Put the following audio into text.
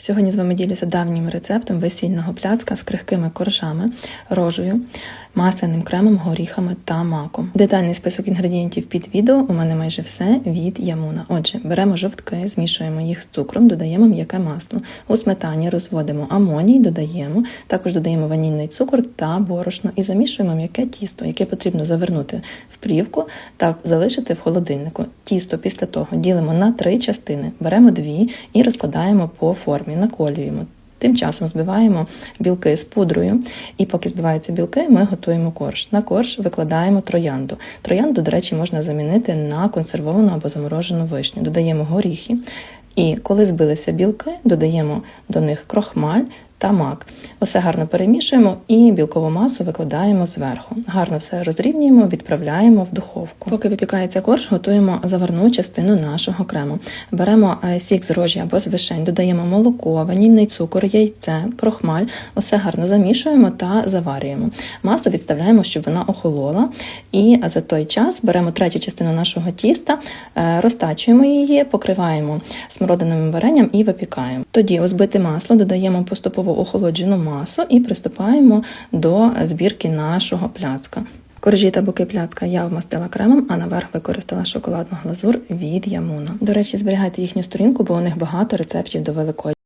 Сьогодні з вами ділюся давнім рецептом весільного пляцка з крихкими коржами, рожею, масляним кремом, горіхами та маком. Детальний список інгредієнтів під відео. У мене майже все від ямуна. Отже, беремо жовтки, змішуємо їх з цукром, додаємо м'яке масло. У сметані розводимо амоній, додаємо, також додаємо ванільний цукор та борошно і замішуємо м'яке тісто, яке потрібно завернути в плівку та залишити в холодильнику. Тісто після того ділимо на три частини, беремо дві і розкладаємо по формі, наколюємо. Тим часом збиваємо білки з пудрою, і поки збиваються білки, ми готуємо корж. На корж викладаємо троянду. Троянду, до речі, можна замінити на консервовану або заморожену вишню. Додаємо горіхи, і коли збилися білки, додаємо до них крохмаль та мак. Усе гарно перемішуємо і білкову масу викладаємо зверху. Гарно все розрівнюємо, відправляємо в духовку. Поки випікається корж, готуємо заварну частину нашого крему. Беремо е, сік з рожі або з вишень, додаємо молоко, ванільний цукор, яйце, крохмаль. Усе гарно замішуємо та заварюємо. Масу відставляємо, щоб вона охолола. І за той час беремо третю частину нашого тіста, е, розтачуємо її, покриваємо смородиним варенням і випікаємо. Тоді у збите масло додаємо поступово охолоджену масу і приступаємо до збірки нашого пляцка. Коржі та боки пляцка я вмастила кремом, а наверх використала шоколадну глазур від ямуна. До речі, зберігайте їхню сторінку, бо у них багато рецептів до Великодня.